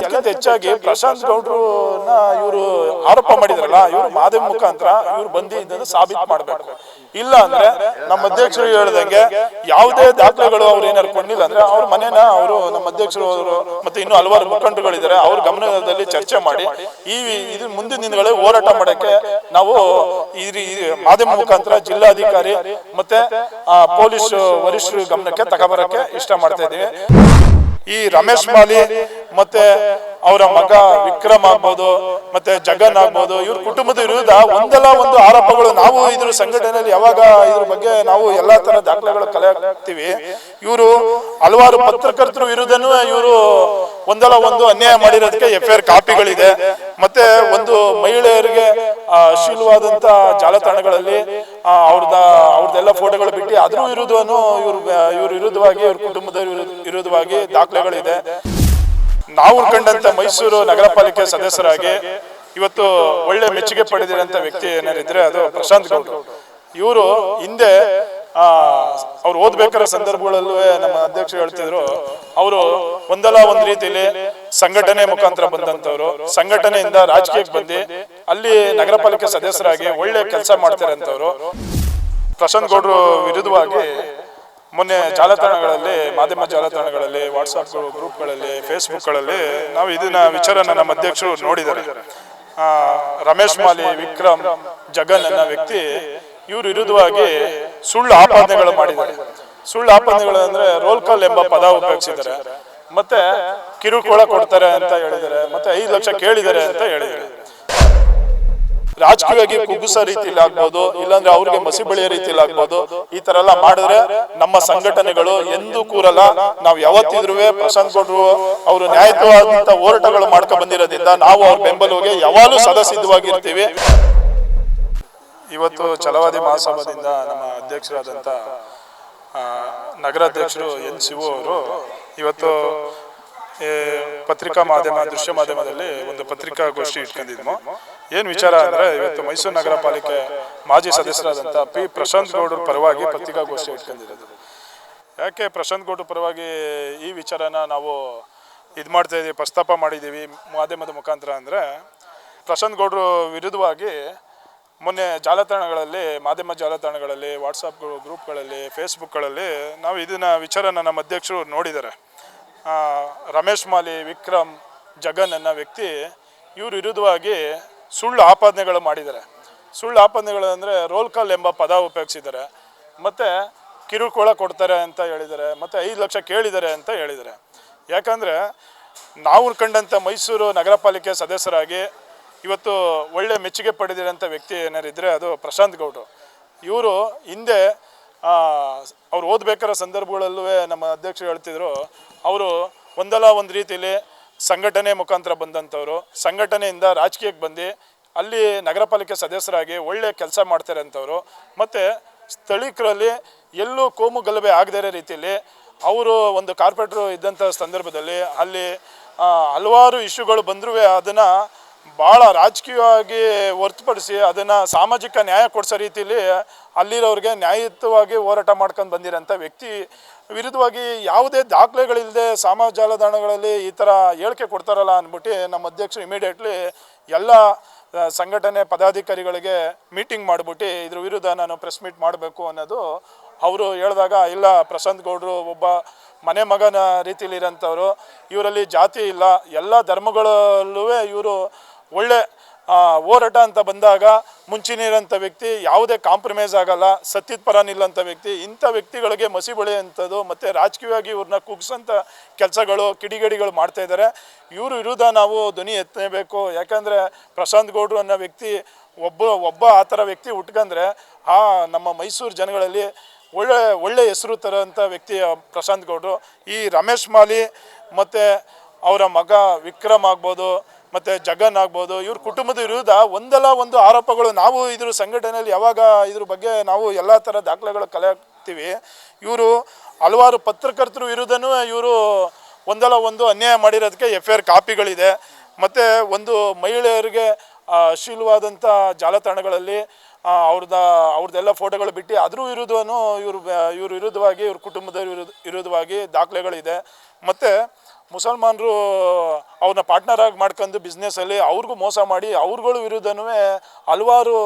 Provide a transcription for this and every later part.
ಎಲ್ಲದಕ್ಕಿಂತ ಹೆಚ್ಚಾಗಿ ಪ್ರಶಾಂತ್ ಗೌಡ್ರನ್ನ ಇವರು ಆರೋಪ ಮಾಡಿದ್ರಲ್ಲ ಇವರು ಮಾಧ್ಯಮ ಮುಖಾಂತರ ಇವ್ರು ಬಂದಿದ್ದನ್ನು ಸಾಬೀತು ಮಾಡಬೇಕು. ಇಲ್ಲ ಅಂದ್ರೆ ನಮ್ಮ ಅಧ್ಯಕ್ಷರು ಹೇಳ್ದಂಗೆ ಯಾವುದೇ ದಾಖಲೆಗಳು ಅವ್ರು ಏನಾರು ಕೊಂಡಿಲ್ಲ ಅಂದ್ರೆ ಅವ್ರ ಮನೇನ ಅವರು ನಮ್ಮ ಅಧ್ಯಕ್ಷರು ಅವರು ಮತ್ತೆ ಇನ್ನು ಹಲವಾರು ಮುಖಂಡಗಳಿದ್ದಾರೆ ಅವ್ರ ಗಮನದಲ್ಲಿ ಚರ್ಚೆ ಮಾಡಿ ಈ ಇದು ಮುಂದಿನ ದಿನಗಳೇ ಹೋರಾಟ ಮಾಡಕ್ಕೆ ನಾವು ಈ ಮಾಧ್ಯಮ ಮುಖಾಂತರ ಜಿಲ್ಲಾಧಿಕಾರಿ ಮತ್ತೆ ಆ, ಪೊಲೀಸ್ ವರಿಷ್ಠರ ಗಮನಕ್ಕೆ ತಗೋಬರಕ್ಕೆ ಇಷ್ಟ ಮಾಡ್ತಾ ಇದ್ದೀವಿ ಈ ರಮೇಶ್ ಮಾಲಿ ಮತ್ತೆ ಅವರ ಮಗ ವಿಕ್ರಮ್ ಆಗ್ಬೋದು ಮತ್ತೆ ಜಗನ್ ಆಗ್ಬೋದು ಇವ್ರ ಕುಟುಂಬದ ವಿರುದ್ಧ ಒಂದಲ್ಲ ಒಂದು ಆರೋಪಗಳು ನಾವು ಇದ್ರ ಸಂಘಟನೆಯಲ್ಲಿ ಯಾವಾಗ ಇದ್ರ ಬಗ್ಗೆ ನಾವು ಎಲ್ಲಾ ತರ ದಾಖಲೆಗಳು ಕಲೆ ಹಾಕ್ತಿವಿ ಇವರು ಹಲವಾರು ಪತ್ರಕರ್ತರ ವಿರುದ್ಧನೂ ಇವರು ಒಂದಲ್ಲ ಒಂದು ಅನ್ಯಾಯ ಮಾಡಿರೋದಕ್ಕೆ ಎಫ್ ಐ ಆರ್ ಕಾಪಿಗಳಿದೆ. ಮತ್ತೆ ಒಂದು ಮಹಿಳೆಯರಿಗೆ ಆ, ಅಶ್ಲೀಲವಾದಂತ ಜಾಲತಾಣಗಳಲ್ಲಿ ಅವ್ರದ ಅವ್ರದ್ದೆಲ್ಲ ಫೋಟೋಗಳು ಬಿಟ್ಟು ಅದ್ರ ವಿರುದ್ಧನೂ ಇವ್ರ ಇವ್ರ ವಿರುದ್ಧವಾಗಿ ಇವ್ರ ಕುಟುಂಬದ ವಿರುದ್ಧ- ವಿರುದ್ಧವಾಗಿ ದಾಖಲೆಗಳಿದೆ. ನಾವು ಕಂಡಂತ ಮೈಸೂರು ನಗರ ಪಾಲಿಕೆ ಸದಸ್ಯರಾಗಿ ಇವತ್ತು ಒಳ್ಳೆ ಮೆಚ್ಚುಗೆ ಪಡೆದಿರಂತ ವ್ಯಕ್ತಿ ಏನಾರಿದ್ರೆ ಅದು ಪ್ರಶಾಂತ್ ಗೌಡ್ರು. ಇವರು ಹಿಂದೆ, ಆ, ಅವ್ರು ಓದ್ಬೇಕಾದ ಸಂದರ್ಭಗಳಲ್ಲೂ ನಮ್ಮ ಅಧ್ಯಕ್ಷರು ಹೇಳ್ತಿದ್ರು, ಅವರು ಒಂದಲ್ಲ ಒಂದ್ ರೀತಿಯಲ್ಲಿ ಸಂಘಟನೆ ಮುಖಾಂತರ ಬಂದಂತವ್ರು ಸಂಘಟನೆಯಿಂದ ರಾಜಕೀಯಕ್ಕೆ ಬಂದು ಅಲ್ಲಿ ನಗರ ಪಾಲಿಕೆ ಸದಸ್ಯರಾಗಿ ಒಳ್ಳೆ ಕೆಲಸ ಮಾಡ್ತಿರಂತವ್ರು ಪ್ರಶಾಂತ್ ಗೌಡ್ರು ವಿರುದ್ಧವಾಗಿ ಮೊನ್ನೆ ಜಾಲತಾಣಗಳಲ್ಲಿ ಮಾಧ್ಯಮ ಜಾಲತಾಣಗಳಲ್ಲಿ ವಾಟ್ಸಪ್ ಗ್ರೂಪ್ಗಳಲ್ಲಿ ಫೇಸ್ಬುಕ್ಗಳಲ್ಲಿ ನಾವು ಇದನ್ನ ವಿಚಾರನ ನಮ್ಮ ಅಧ್ಯಕ್ಷರು ನೋಡಿದ್ದಾರೆ. ಆ, ರಮೇಶ್ ಮಾಲಿ ವಿಕ್ರಮ್ ಜಗನ್ ಅನ್ನೋ ವ್ಯಕ್ತಿ ಇವ್ರ ವಿರುದ್ಧವಾಗಿ ಸುಳ್ಳು ಆಪಾದನೆಗಳು ಮಾಡಿದ್ದಾರೆ. ಸುಳ್ಳು ಆಪಾದನೆಗಳು ಅಂದ್ರೆ ರೋಲ್ ಕಾಲ್ ಎಂಬ ಪದ ಉಪಯೋಗಿಸಿದ್ದಾರೆ. ಮತ್ತೆ ಕಿರುಕುಳ ಕೊಡ್ತಾರೆ ಅಂತ ಹೇಳಿದ್ದಾರೆ. ಮತ್ತೆ ಐದು ಲಕ್ಷ ಕೇಳಿದ್ದಾರೆ ಅಂತ ಹೇಳಿದ್ದಾರೆ. ರಾಜಕೀಯವಾಗಿ ಕುಗ್ಗಿಸೋ ರೀತಿಯಲ್ಲಿ ಆಗ್ಬೋದು, ಇಲ್ಲಾಂದ್ರೆ ಅವ್ರಿಗೆ ಮಸಿ ಬೆಳೆಯೋ ರೀತಿಯಲ್ಲಿ ಆಗ್ಬೋದು, ಈ ತರ ಎಲ್ಲ ಮಾಡಿದ್ರೆ ನಮ್ಮ ಸಂಘಟನೆಗಳು ಎಂದೂ ಕೂರಲ್ಲ. ನಾವು ಯಾವತ್ತಿದ್ರು ಪ್ರಶಾಂತ್ ಗೌಡ್ರು ಅವರು ನ್ಯಾಯಯುತವಾದಂತ ಹೋರಾಟಗಳು ಮಾಡ್ಕೊಂಡು ಬಂದಿರೋದ್ರಿಂದ ನಾವು ಅವ್ರ ಬೆಂಬಲವಾಗಿ ಯಾವಾಗಲೂ ಸದಸಿದ್ಧವಾಗಿರ್ತೀವಿ. ಇವತ್ತು ಛಲವಾದಿ ಮಹಾಸಭಾದಿಂದ ನಮ್ಮ ಅಧ್ಯಕ್ಷರಾದಂಥ ನಗರಾಧ್ಯಕ್ಷರು ಎನ್. ಶಿವು ಅವರು ಇವತ್ತು ಪತ್ರಿಕಾ ಮಾಧ್ಯಮ, ದೃಶ್ಯ ಮಾಧ್ಯಮದಲ್ಲಿ ಒಂದು ಪತ್ರಿಕಾಗೋಷ್ಠಿ ಇಟ್ಕೊಂಡಿದ್ವು ಏನು ವಿಚಾರ ಅಂದ್ರೆ ಇವತ್ತು ಮೈಸೂರು ನಗರ ಪಾಲಿಕೆ ಮಾಜಿ ಸದಸ್ಯರಾದಂಥ ಪಿ. ಪ್ರಶಾಂತ್ ಗೌಡರ ಪರವಾಗಿ ಪತ್ರಿಕಾಗೋಷ್ಠಿ ಇಟ್ಕೊಂಡಿರೋದು. ಯಾಕೆ ಪ್ರಶಾಂತ್ ಗೌಡ್ರ ಪರವಾಗಿ ಈ ವಿಚಾರನ ನಾವು ಇದು ಮಾಡ್ತಾ ಇದೀವಿ, ಪ್ರಸ್ತಾಪ ಮಾಡಿದ್ದೀವಿ ಮಾಧ್ಯಮದ ಮುಖಾಂತರ ಅಂದರೆ ಪ್ರಶಾಂತ್ ಗೌಡ್ರು ವಿರುದ್ಧವಾಗಿ ಮೊನ್ನೆ ಜಾಲತಾಣಗಳಲ್ಲಿ, ಮಾಧ್ಯಮ ಜಾಲತಾಣಗಳಲ್ಲಿ ವಾಟ್ಸಪ್ ಗ್ರೂಪ್ಗಳಲ್ಲಿ ಫೇಸ್ಬುಕ್ಗಳಲ್ಲಿ ನಾವು ಇದನ್ನ ವಿಚಾರನ ನಮ್ಮ ಅಧ್ಯಕ್ಷರು ನೋಡಿದ್ದಾರೆ. ರಮೇಶ್ ಮಾಲಿ, ವಿಕ್ರಮ್, ಜಗನ್ ಅನ್ನೋ ವ್ಯಕ್ತಿ ಇವ್ರ ವಿರುದ್ಧವಾಗಿ ಸುಳ್ಳು ಆಪಾದನೆಗಳು ಮಾಡಿದ್ದಾರೆ. ಸುಳ್ಳು ಆಪಾದನೆಗಳು ಅಂದರೆ ರೋಲ್ ಕಾಲ್ ಎಂಬ ಪದ ಉಪಯೋಗಿಸಿದ್ದಾರೆ. ಮತ್ತು ಕಿರುಕುಳ ಕೊಡ್ತಾರೆ ಅಂತ ಹೇಳಿದ್ದಾರೆ. ಮತ್ತು ಐದು ಲಕ್ಷ ಕೇಳಿದ್ದಾರೆ ಅಂತ ಹೇಳಿದ್ದಾರೆ. ಯಾಕಂದರೆ ನಾವು ಕಂಡಂಥ ಮೈಸೂರು ನಗರ ಪಾಲಿಕೆ ಸದಸ್ಯರಾಗಿ ಇವತ್ತು ಒಳ್ಳೆ ಮೆಚ್ಚುಗೆ ಪಡೆದಿರೋಂಥ ವ್ಯಕ್ತಿ ಏನಾರಿದ್ದರೆ ಅದು ಪ್ರಶಾಂತ್ ಗೌಡ್ರು. ಇವರು ಹಿಂದೆ ಅವ್ರು ಓದಬೇಕಾದ ಸಂದರ್ಭಗಳಲ್ಲೂ ನಮ್ಮ ಅಧ್ಯಕ್ಷರು ಹೇಳ್ತಿದ್ರು, ಅವರು ಒಂದಲ್ಲ ಒಂದು ರೀತಿಯಲ್ಲಿ ಸಂಘಟನೆ ಮುಖಾಂತರ ಬಂದಂಥವ್ರು. ಸಂಘಟನೆಯಿಂದ ರಾಜಕೀಯಕ್ಕೆ ಬಂದು ಅಲ್ಲಿ ನಗರ ಪಾಲಿಕೆ ಸದಸ್ಯರಾಗಿ ಒಳ್ಳೆ ಕೆಲಸ ಮಾಡ್ತಾರೆ ಅಂಥವ್ರು ಮತ್ತು ಸ್ಥಳೀಕರಲ್ಲಿ ಎಲ್ಲೂ ಕೋಮು ಗಲಭೆ ಆಗದೇ ಇರೋ ರೀತಿಯಲ್ಲಿ ಅವರು ಒಂದು ಕಾರ್ಪೊರೇಟ್ರು ಇದ್ದಂಥ ಸಂದರ್ಭದಲ್ಲಿ ಅಲ್ಲಿ ಹಲವಾರು ಇಶ್ಯೂಗಳು ಬಂದರೂ ಅದನ್ನು ಭಾಳ ರಾಜಕೀಯವಾಗಿ ಹೊರತುಪಡಿಸಿ ಅದನ್ನು ಸಾಮಾಜಿಕ ನ್ಯಾಯ ಕೊಡಿಸೋ ರೀತಿಯಲ್ಲಿ ಅಲ್ಲಿರೋರಿಗೆ ನ್ಯಾಯಯುತವಾಗಿ ಹೋರಾಟ ಮಾಡ್ಕೊಂಡು ಬಂದಿರೋಂಥ ವ್ಯಕ್ತಿ ವಿರುದ್ಧವಾಗಿ ಯಾವುದೇ ದಾಖಲೆಗಳಿಲ್ಲದೆ ಸಮಾಜ ಜಾಲತಾಣಗಳಲ್ಲಿ ಈ ಥರ ಹೇಳಿಕೆ ಕೊಡ್ತಾರಲ್ಲ ಅಂದ್ಬಿಟ್ಟು ನಮ್ಮ ಅಧ್ಯಕ್ಷರು ಇಮಿಡಿಯೇಟ್ಲಿ ಎಲ್ಲ ಸಂಘಟನೆ ಪದಾಧಿಕಾರಿಗಳಿಗೆ ಮೀಟಿಂಗ್ ಮಾಡಿಬಿಟ್ಟು ಇದ್ರ ವಿರುದ್ಧ ನಾನು ಪ್ರೆಸ್ ಮೀಟ್ ಮಾಡಬೇಕು ಅನ್ನೋದು ಅವರು ಹೇಳಿದಾಗ, ಇಲ್ಲ, ಪ್ರಶಾಂತ್ ಗೌಡ್ರು ಒಬ್ಬ ಮನೆ ಮಗನ ರೀತಿಯಲ್ಲಿ ಇರೋಂಥವ್ರು ಇವರಲ್ಲಿ ಜಾತಿ ಇಲ್ಲ, ಎಲ್ಲ ಧರ್ಮಗಳಲ್ಲೂ ಇವರು ಒಳ್ಳೆ ಹೋರಾಟ ಅಂತ ಬಂದಾಗ ಮುಂಚಿನಿರೋಂಥ ವ್ಯಕ್ತಿ ಯಾವುದೇ ಕಾಂಪ್ರಮೈಸ್ ಆಗಲ್ಲ ಸತ್ಯದ ಪರ ನಿಲ್ಲಂಥ ವ್ಯಕ್ತಿ, ಇಂಥ ವ್ಯಕ್ತಿಗಳಿಗೆ ಮಸಿ ಬೆಳೆಯುವಂಥದ್ದು ಮತ್ತು ರಾಜಕೀಯವಾಗಿ ಇವ್ರನ್ನ ಕುಗ್ಸೋಂಥ ಕೆಲಸಗಳು, ಕಿಡಿಗೇಡಿಗಳು ಮಾಡ್ತಾ ಇದ್ದಾರೆ. ಇವರು ವಿರುದ್ಧ ನಾವು ಧ್ವನಿ ಎತ್ತಬೇಕು ಯಾಕಂದರೆ ಪ್ರಶಾಂತ್ ಗೌಡ್ರು ಅನ್ನೋ ವ್ಯಕ್ತಿ ಒಬ್ಬ ಒಬ್ಬ ಆ ಥರ ವ್ಯಕ್ತಿ ಹುಟ್ಕಂದ್ರೆ ಆ ನಮ್ಮ ಮೈಸೂರು ಜನಗಳಲ್ಲಿ ಒಳ್ಳೆ ಒಳ್ಳೆ ಹೆಸರು ತರೋಂಥ ವ್ಯಕ್ತಿ ಪ್ರಶಾಂತ್ ಗೌಡ್ರು. ಈ ರಮೇಶ್ ಮಾಲಿ ಮತ್ತು ಅವರ ಮಗ ವಿಕ್ರಮ್ ಆಗ್ಬೋದು ಮತ್ತು ಜಗನ್ ಆಗ್ಬೋದು, ಇವ್ರ ಕುಟುಂಬದ ವಿರುದ್ಧ ಒಂದಲ್ಲ ಒಂದು ಆರೋಪಗಳು. ನಾವು ಇದ್ರ ಸಂಘಟನೆಯಲ್ಲಿ ಯಾವಾಗ ಇದ್ರ ಬಗ್ಗೆ ನಾವು ಎಲ್ಲ ಥರ ದಾಖಲೆಗಳು ಕಲೆ ಹಾಕ್ತೀವಿ ಇವರು ಹಲವಾರು ಪತ್ರಕರ್ತರ ವಿರುದ್ಧನೂ ಇವರು ಒಂದಲ್ಲ ಒಂದು ಅನ್ಯಾಯ ಮಾಡಿರೋದಕ್ಕೆ ಎಫ್ ಐ ಆರ್ ಕಾಪಿಗಳಿದೆ. ಮತ್ತು ಒಂದು ಮಹಿಳೆಯರಿಗೆ ಆ, ಅಶ್ಲೀಲವಾದಂಥ ಜಾಲತಾಣಗಳಲ್ಲಿ ಅವ್ರದ ಅವ್ರದ್ದೆಲ್ಲ ಫೋಟೋಗಳು ಬಿಟ್ಟು ಅದ್ರ ವಿರುದ್ಧನೂ ಇವರು ಇವ್ರ ವಿರುದ್ಧವಾಗಿ ಇವ್ರ ಕುಟುಂಬದ ವಿರುದ್ಧ ವಿರುದ್ಧವಾಗಿ ದಾಖಲೆಗಳಿದೆ. ಮತ್ತು ಮುಸಲ್ಮಾನರು ಅವ್ರನ್ನ ಪಾರ್ಟ್ನರ್ ಆಗಿ ಮಾಡ್ಕೊಂಡು ಬಿಸ್ನೆಸ್ಸಲ್ಲಿ ಅವ್ರಿಗೂ ಮೋಸ ಮಾಡಿ ಅವ್ರುಗಳ ವಿರುದ್ಧನೂ ಹಲವಾರು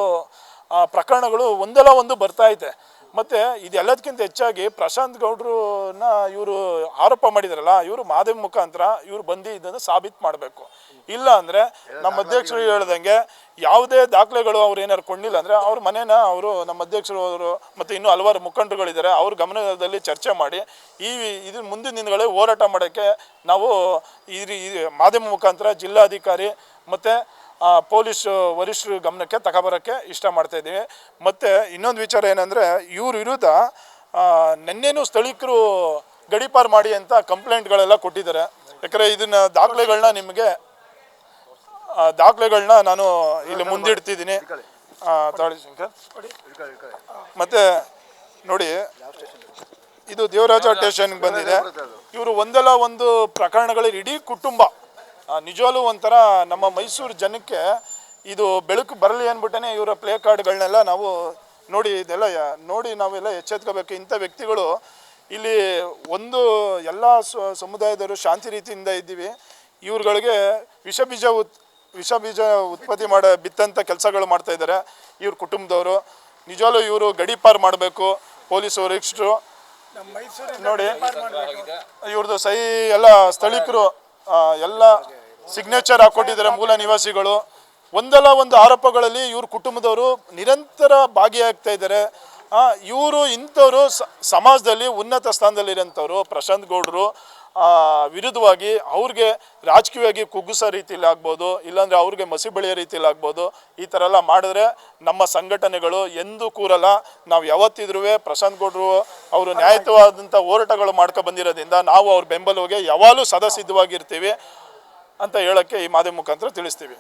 ಪ್ರಕರಣಗಳು ಒಂದಲ್ಲ ಒಂದು ಬರ್ತಾ ಐತೆ. ಮತ್ತು ಇದೆಲ್ಲದಕ್ಕಿಂತ ಹೆಚ್ಚಾಗಿ ಪ್ರಶಾಂತ್ ಗೌಡ್ರನ್ನ ಇವರು ಆರೋಪ ಮಾಡಿದಾರಲ್ಲ, ಇವರು ಮಾಧ್ಯಮ ಮುಖಾಂತರ ಇವರು ಬಂದಿದ್ದನ್ನು ಸಾಬೀತು ಮಾಡಬೇಕು. ಇಲ್ಲ ಅಂದರೆ ನಮ್ಮ ಅಧ್ಯಕ್ಷರು ಹೇಳ್ದಂಗೆ ಯಾವುದೇ ದಾಖಲೆಗಳು ಅವ್ರು ಏನಾರು ಕೊಂಡಿಲ್ಲ ಅಂದರೆ ಅವ್ರ ಮನೇನ ಅವರು ನಮ್ಮ ಅಧ್ಯಕ್ಷರು ಅವರು ಮತ್ತು ಇನ್ನೂ ಹಲವಾರು ಮುಖಂಡರುಗಳಿದ್ದಾರೆ, ಅವ್ರ ಗಮನದಲ್ಲಿ ಚರ್ಚೆ ಮಾಡಿ ಈ ಇದು ಮುಂದಿನ ದಿನಗಳೇ ಹೋರಾಟ ಮಾಡೋಕ್ಕೆ ನಾವು ಈ ಮಾಧ್ಯಮ ಮುಖಾಂತರ ಜಿಲ್ಲಾಧಿಕಾರಿ ಮತ್ತು ಪೊಲೀಸ್ ವರಿಷ್ಠರ ಗಮನಕ್ಕೆ ತಗೊಬರೋಕ್ಕೆ ಇಷ್ಟ ಮಾಡ್ತಾ ಇದ್ದೀವಿ. ಮತ್ತು ಇನ್ನೊಂದು ವಿಚಾರ ಏನಂದರೆ, ಇವ್ರ ವಿರುದ್ಧ ನೆನ್ನೆನೂ ಸ್ಥಳೀಕರು ಗಡೀಪಾರು ಮಾಡಿ ಅಂತ ಕಂಪ್ಲೇಂಟ್ಗಳೆಲ್ಲ ಕೊಟ್ಟಿದ್ದಾರೆ. ಯಾಕಂದರೆ ಇದನ್ನು ದಾಖಲೆಗಳನ್ನ ನಿಮಗೆ ದಾಖಲೆಗಳನ್ನ ನಾನು ಇಲ್ಲಿ ಮುಂದಿಡ್ತಿದ್ದೀನಿ. ತಾಳಿ ಶಂಕರ್. ಮತ್ತು ನೋಡಿ, ಇದು ದೇವರಾಜ ಸ್ಟೇಷನ್ಗೆ ಬಂದಿದೆ. ಇವರು ಒಂದಲ್ಲ ಒಂದು ಪ್ರಕರಣಗಳಲ್ಲಿ ಇಡೀ ಕುಟುಂಬ ನಿಜವಾಗ್ಲೂ ಒಂಥರ ನಮ್ಮ ಮೈಸೂರು ಜನಕ್ಕೆ ಇದು ಬೆಳಕು ಬರಲಿ ಅಂದ್ಬಿಟ್ಟೇ ಇವರ ಪ್ಲೇ ಕಾರ್ಡ್ಗಳನ್ನೆಲ್ಲ ನಾವು ನೋಡಿ ಇದೆಲ್ಲ ನೋಡಿ ನಾವೆಲ್ಲ ಎಚ್ಚೆತ್ಕೋಬೇಕು. ಇಂಥ ವ್ಯಕ್ತಿಗಳು ಇಲ್ಲಿ ಒಂದು ಎಲ್ಲ ಸಮುದಾಯದವರು ಶಾಂತಿ ರೀತಿಯಿಂದ ಇದ್ದೀವಿ. ಇವ್ರುಗಳಿಗೆ ವಿಷ ಬೀಜ ಉತ್ ವಿಷ ಬೀಜ ಉತ್ಪತ್ತಿ ಮಾಡ ಬಿತ್ತಂಥ ಕೆಲಸಗಳು ಮಾಡ್ತಾ ಇದ್ದಾರೆ. ಇವ್ರ ಕುಟುಂಬದವರು ನಿಜವಾಗ್ಲೂ ಇವರು ಗಡೀಪಾರು ಮಾಡಬೇಕು ಪೊಲೀಸ್ ವರಿಷ್ಠರು. ನೋಡಿ ಇವ್ರದ್ದು ಸಹಿ ಎಲ್ಲ ಸ್ಥಳೀಕರು ಎಲ್ಲ ಸಿಗ್ನೇಚರ್ ಹಾಕೊಟ್ಟಿದ್ದಾರೆ ಮೂಲ ನಿವಾಸಿಗಳು. ಒಂದಲ್ಲ ಒಂದು ಆರೋಪಗಳಲ್ಲಿ ಇವ್ರ ಕುಟುಂಬದವರು ನಿರಂತರ ಭಾಗಿಯಾಗ್ತಾ ಇದ್ದಾರೆ. ಇವರು ಇಂಥವರು ಸಮಾಜದಲ್ಲಿ ಉನ್ನತ ಸ್ಥಾನದಲ್ಲಿರೋಂಥವ್ರು, ಪ್ರಶಾಂತ್ ಗೌಡ್ರು ವಿರುದ್ಧವಾಗಿ ಅವ್ರಿಗೆ ರಾಜಕೀಯವಾಗಿ ಕುಗ್ಗಿಸೋ ರೀತಿಯಲ್ಲಿ ಆಗ್ಬೋದು, ಇಲ್ಲಾಂದರೆ ಅವ್ರಿಗೆ ಮಸಿ ಬೆಳೆಯೋ ರೀತಿಯಲ್ಲಿ ಆಗ್ಬೋದು, ಈ ಥರ ಎಲ್ಲ ಮಾಡಿದ್ರೆ ನಮ್ಮ ಸಂಘಟನೆಗಳು ಎಂದೂ ಕೂರಲ್ಲ. ನಾವು ಯಾವತ್ತಿದ್ರೂ ಪ್ರಶಾಂತ್ ಗೌಡ್ರು ಅವರು ನ್ಯಾಯಯುತವಾದಂಥ ಹೋರಾಟಗಳು ಮಾಡ್ಕೊ ಬಂದಿರೋದ್ರಿಂದ ನಾವು ಅವ್ರ ಬೆಂಬಲವಾಗಿ ಯಾವಾಗಲೂ ಸದಾ ಸಿದ್ಧವಾಗಿರ್ತೀವಿ ಅಂತ ಹೇಳೋಕ್ಕೆ ಈ ಮಾಧ್ಯಮ ಮುಖಾಂತರ ತಿಳಿಸ್ತೀವಿ.